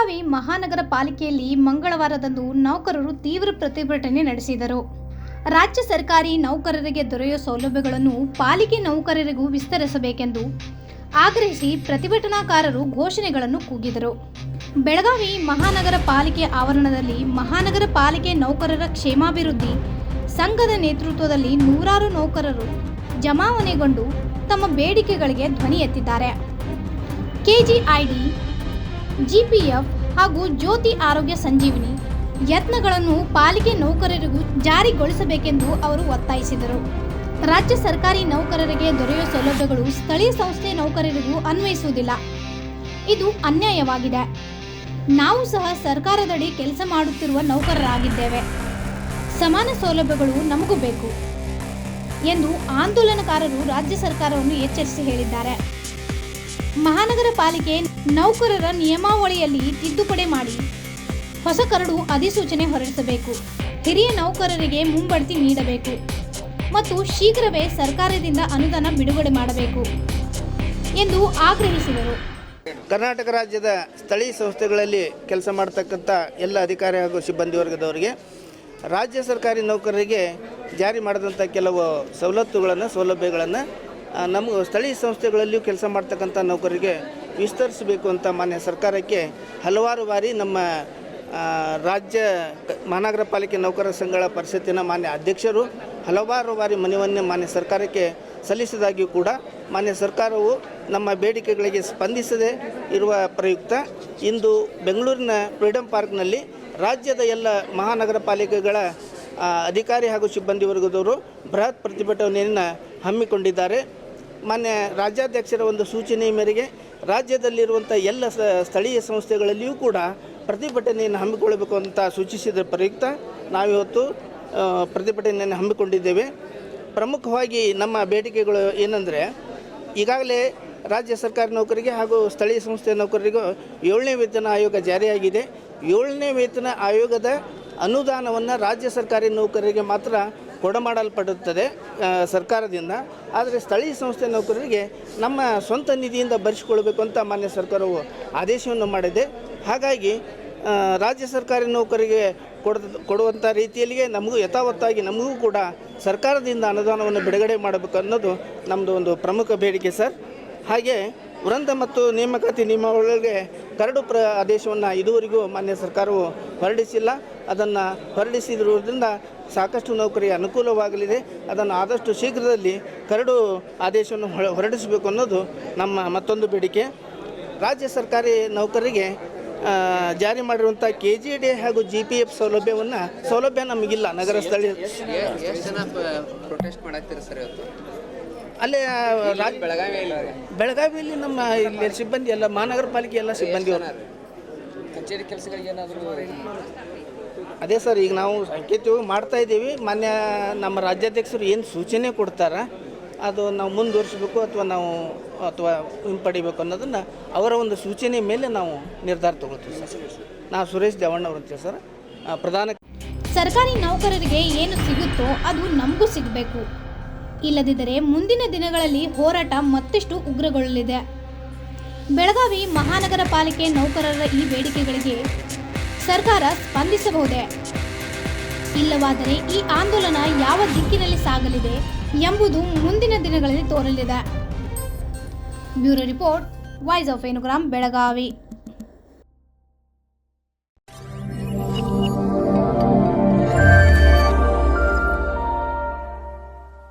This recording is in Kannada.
ಬೆಳಗಾವಿ ಮಹಾನಗರ ಪಾಲಿಕೆಯಲ್ಲಿ ಮಂಗಳವಾರದಂದು ನೌಕರರು ತೀವ್ರ ಪ್ರತಿಭಟನೆ ನಡೆಸಿದರು. ರಾಜ್ಯ ಸರ್ಕಾರಿ ನೌಕರರಿಗೆ ದೊರೆಯುವ ಸೌಲಭ್ಯಗಳನ್ನು ಪಾಲಿಕೆ ನೌಕರರಿಗೂ ವಿಸ್ತರಿಸಬೇಕೆಂದು ಆಗ್ರಹಿಸಿ ಪ್ರತಿಭಟನಾಕಾರರು ಘೋಷಣೆಗಳನ್ನು ಕೂಗಿದರು. ಬೆಳಗಾವಿ ಮಹಾನಗರ ಪಾಲಿಕೆ ಆವರಣದಲ್ಲಿ ಮಹಾನಗರ ಪಾಲಿಕೆ ನೌಕರರ ಕ್ಷೇಮಾಭಿವೃದ್ಧಿ ಸಂಘದ ನೇತೃತ್ವದಲ್ಲಿ ನೂರಾರು ನೌಕರರು ಜಮಾವಣೆಗೊಂಡು ತಮ್ಮ ಬೇಡಿಕೆಗಳಿಗೆ ಧ್ವನಿ ಎತ್ತಿದ್ದಾರೆ. ಕೆಜಿಐಡಿ ಜಿಪಿಎಫ್ ಹಾಗೂ ಜ್ಯೋತಿ ಆರೋಗ್ಯ ಸಂಜೀವಿನಿ ಯತ್ನಗಳನ್ನು ಪಾಲಿಕೆ ನೌಕರರಿಗೂ ಜಾರಿಗೊಳಿಸಬೇಕೆಂದು ಅವರು ಒತ್ತಾಯಿಸಿದರು. ರಾಜ್ಯ ಸರ್ಕಾರಿ ನೌಕರರಿಗೆ ದೊರೆಯುವ ಸೌಲಭ್ಯಗಳು ಸ್ಥಳೀಯ ಸಂಸ್ಥೆ ನೌಕರರಿಗೂ ಅನ್ವಯಿಸುವುದಿಲ್ಲ. ಇದು ಅನ್ಯಾಯವಾಗಿದೆ. ನಾವು ಸಹ ಸರ್ಕಾರದಡಿ ಕೆಲಸ ಮಾಡುತ್ತಿರುವ ನೌಕರರಾಗಿದ್ದೇವೆ. ಸಮಾನ ಸೌಲಭ್ಯಗಳು ನಮಗೂ ಬೇಕು ಎಂದು ಆಂದೋಲನಕಾರರು ರಾಜ್ಯ ಸರ್ಕಾರವನ್ನು ಎಚ್ಚರಿಸಿ ಹೇಳಿದ್ದಾರೆ. ಮಹಾನಗರ ಪಾಲಿಕೆ ನೌಕರರ ನಿಯಮಾವಳಿಯಲ್ಲಿ ತಿದ್ದುಪಡಿ ಮಾಡಿ. ಹೊಸ ಕರಡು ಅಧಿಸೂಚನೆ ಹೊರಡಿಸಬೇಕು. ಹಿರಿಯ ನೌಕರರಿಗೆ ಮುಂಬಡ್ತಿ ನೀಡಬೇಕು. ಮತ್ತು ಶೀಘ್ರವೇ ಸರ್ಕಾರದಿಂದ ಅನುದಾನ ಬಿಡುಗಡೆ ಮಾಡಬೇಕು ಎಂದು ಆಗ್ರಹಿಸಿದರು. ಕರ್ನಾಟಕ ರಾಜ್ಯದ ಸ್ಥಳೀಯ ಸಂಸ್ಥೆಗಳಲ್ಲಿ ಕೆಲಸ ಮಾಡತಕ್ಕಂಥ ಎಲ್ಲ ಅಧಿಕಾರಿ ಹಾಗೂ ಸಿಬ್ಬಂದಿ ವರ್ಗದವರಿಗೆ ರಾಜ್ಯ ಸರ್ಕಾರಿ ನೌಕರರಿಗೆ ಜಾರಿ ಮಾಡಿದಂಥ ಕೆಲವು ಸವಲತ್ತುಗಳನ್ನು, ಸೌಲಭ್ಯಗಳನ್ನು ನಮ್ಮ ಸ್ಥಳೀಯ ಸಂಸ್ಥೆಗಳಲ್ಲಿಯೂ ಕೆಲಸ ಮಾಡ್ತಕ್ಕಂಥ ನೌಕರರಿಗೆ ವಿಸ್ತರಿಸಬೇಕು ಅಂತ ಮಾನ್ಯ ಸರ್ಕಾರಕ್ಕೆ ಹಲವಾರು ಬಾರಿ ನಮ್ಮ ರಾಜ್ಯ ಮಹಾನಗರ ಪಾಲಿಕೆ ನೌಕರರ ಸಂಘಗಳ ಪರಿಷತ್ತಿನ ಮಾನ್ಯ ಅಧ್ಯಕ್ಷರು ಹಲವಾರು ಬಾರಿ ಮನವಿಯನ್ನು ಮಾನ್ಯ ಸರ್ಕಾರಕ್ಕೆ ಸಲ್ಲಿಸಿದಾಗಿಯೂ ಕೂಡ ಮಾನ್ಯ ಸರ್ಕಾರವು ನಮ್ಮ ಬೇಡಿಕೆಗಳಿಗೆ ಸ್ಪಂದಿಸದೆ ಇರುವ ಪ್ರಯುಕ್ತ ಇಂದು ಬೆಂಗಳೂರಿನ ಫ್ರೀಡಂ ಪಾರ್ಕ್ನಲ್ಲಿ ರಾಜ್ಯದ ಎಲ್ಲ ಮಹಾನಗರ ಪಾಲಿಕೆಗಳ ಅಧಿಕಾರಿ ಹಾಗೂ ಸಿಬ್ಬಂದಿ ವರ್ಗದವರು ಬೃಹತ್ ಪ್ರತಿಭಟನೆಯನ್ನು ಹಮ್ಮಿಕೊಂಡಿದ್ದಾರೆ. ಮಾನ್ಯ ರಾಜ್ಯಾಧ್ಯಕ್ಷರ ಒಂದು ಸೂಚನೆ ಮೇರೆಗೆ ರಾಜ್ಯದಲ್ಲಿರುವಂಥ ಎಲ್ಲ ಸ್ಥಳೀಯ ಸಂಸ್ಥೆಗಳಲ್ಲಿಯೂ ಕೂಡ ಪ್ರತಿಭಟನೆಯನ್ನು ಹಮ್ಮಿಕೊಳ್ಳಬೇಕು ಅಂತ ಸೂಚಿಸಿದ ಪ್ರಯುಕ್ತ ನಾವಿವತ್ತು ಪ್ರತಿಭಟನೆಯನ್ನು ಹಮ್ಮಿಕೊಂಡಿದ್ದೇವೆ. ಪ್ರಮುಖವಾಗಿ ನಮ್ಮ ಬೇಡಿಕೆಗಳು ಏನಂದರೆ, ಈಗಾಗಲೇ ರಾಜ್ಯ ಸರ್ಕಾರಿ ನೌಕರಿಗೆ ಹಾಗೂ ಸ್ಥಳೀಯ ಸಂಸ್ಥೆ ನೌಕರರಿಗೂ ಏಳನೇ ವೇತನ ಆಯೋಗ ಜಾರಿಯಾಗಿದೆ. ಏಳನೇ ವೇತನ ಆಯೋಗದ ಅನುದಾನವನ್ನು ರಾಜ್ಯ ಸರ್ಕಾರಿ ನೌಕರರಿಗೆ ಮಾತ್ರ ಕೊಡಮಾಡಲ್ಪಡುತ್ತದೆ ಸರ್ಕಾರದಿಂದ. ಆದರೆ ಸ್ಥಳೀಯ ಸಂಸ್ಥೆ ನೌಕರರಿಗೆ ನಮ್ಮ ಸ್ವಂತ ನಿಧಿಯಿಂದ ಭರಿಸಿಕೊಳ್ಬೇಕು ಅಂತ ಮಾನ್ಯ ಸರ್ಕಾರವು ಆದೇಶವನ್ನು ಮಾಡಿದೆ. ಹಾಗಾಗಿ ರಾಜ್ಯ ಸರ್ಕಾರಿ ನೌಕರಿಗೆ ಕೊಡ ಕೊಡುವಂಥ ರೀತಿಯಲ್ಲಿಯೇ ನಮಗೂ ಯಥಾವತ್ತಾಗಿ ನಮಗೂ ಕೂಡ ಸರ್ಕಾರದಿಂದ ಅನುದಾನವನ್ನು ಬಿಡುಗಡೆ ಮಾಡಬೇಕು ಅನ್ನೋದು ನಮ್ಮದು ಒಂದು ಪ್ರಮುಖ ಬೇಡಿಕೆ ಸರ್. ಹಾಗೆ ವೃಂದ ಮತ್ತು ನೇಮಕಾತಿ ನಿಯಮಾವಳಿಗೆ ಕರಡು ಪ್ರ ಆದೇಶವನ್ನು ಇದುವರೆಗೂ ಮಾನ್ಯ ಸರ್ಕಾರವು ಹೊರಡಿಸಿಲ್ಲ. ಅದನ್ನು ಹೊರಡಿಸಿರುವುದರಿಂದ ಸಾಕಷ್ಟು ನೌಕರಿಗೆ ಅನುಕೂಲವಾಗಲಿದೆ. ಅದನ್ನು ಆದಷ್ಟು ಶೀಘ್ರದಲ್ಲಿ ಕರಡು ಆದೇಶವನ್ನು ಹೊರ- ಹೊರಡಿಸಬೇಕು ಅನ್ನೋದು ನಮ್ಮ ಮತ್ತೊಂದು ಬೇಡಿಕೆ. ರಾಜ್ಯ ಸರ್ಕಾರಿ ನೌಕರರಿಗೆ ಜಾರಿ ಮಾಡಿರುವಂಥ ಕೆ ಜಿ ಡಿ ಹಾಗೂ ಜಿ ಪಿ ಎಫ್ ಸೌಲಭ್ಯವನ್ನು, ಸೌಲಭ್ಯ ನಮಗಿಲ್ಲ. ನಗರ ಸ್ಥಳೀಯ ಎಷ್ಟು ಪ್ರೊಟೆಸ್ಟ್ ಮಾಡಾಕ್ತೀರಿ ಸರ್ ಇವತ್ತು? ಅಲ್ಲೇ ಬೆಳಗಾವಿಯಲ್ಲಿ ಬೆಳಗಾವಿಯಲ್ಲಿ ನಮ್ಮ ಇಲ್ಲಿ ಸಿಬ್ಬಂದಿ ಎಲ್ಲ ಮಹಾನಗರ ಪಾಲಿಕೆ ಎಲ್ಲ ಸಿಬ್ಬಂದಿ ಅವರು. ಕಚೇರಿ ಕೆಲಸಗಳಿಗೆ ಏನಾದರೂ ಅದೇ ಸರ್ ಈಗ ನಾವು ಸಂಕೇತ ಮಾಡ್ತಾ ಇದ್ದೀವಿ. ಮಾನ್ಯ ನಮ್ಮ ರಾಜ್ಯಾಧ್ಯಕ್ಷರು ಏನು ಸೂಚನೆ ಕೊಡ್ತಾರ ಅದು ನಾವು ಮುಂದುವರಿಸಬೇಕು ಅಥವಾ ನಾವು ಅಥವಾ ಹಿಂಪಡಿಬೇಕು ಅನ್ನೋದನ್ನು ಅವರ ಒಂದು ಸೂಚನೆ ಮೇಲೆ ನಾವು ನಿರ್ಧಾರ ತಗೊಳ್ತೀವಿ ಸರ್. ನಾವು ಸುರೇಶ್ ದೇವಣ್ಣ ಅವರು ಅಂತೀವಿ ಸರ್. ಪ್ರಧಾನ ಸರ್ಕಾರಿ ನೌಕರರಿಗೆ ಏನು ಸಿಗುತ್ತೋ ಅದು ನಮಗೂ ಸಿಗಬೇಕು. ಇಲ್ಲದಿದ್ದರೆ ಮುಂದಿನ ದಿನಗಳಲ್ಲಿ ಹೋರಾಟ ಮತ್ತಷ್ಟು ಉಗ್ರಗೊಳ್ಳಲಿದೆ. ಬೆಳಗಾವಿ ಮಹಾನಗರ ಪಾಲಿಕೆ ನೌಕರರ ಈ ಬೇಡಿಕೆಗಳಿಗೆ ಸರ್ಕಾರ ಸ್ಪಂದಿಸಬಹುದೇ? ಇಲ್ಲವಾದರೆ ಈ ಆಂದೋಲನ ಯಾವ ದಿಕ್ಕಿನಲ್ಲಿ ಸಾಗಲಿದೆ ಎಂಬುದು ಮುಂದಿನ ದಿನಗಳಲ್ಲಿ ತೋರಲಿದೆ. ಬ್ಯೂರೋ ರಿಪೋರ್ಟ್ ವಾಯ್ಸ್ ಆಫ್ ಏನುಗ್ರಾಮ್ ಬೆಳಗಾವಿ.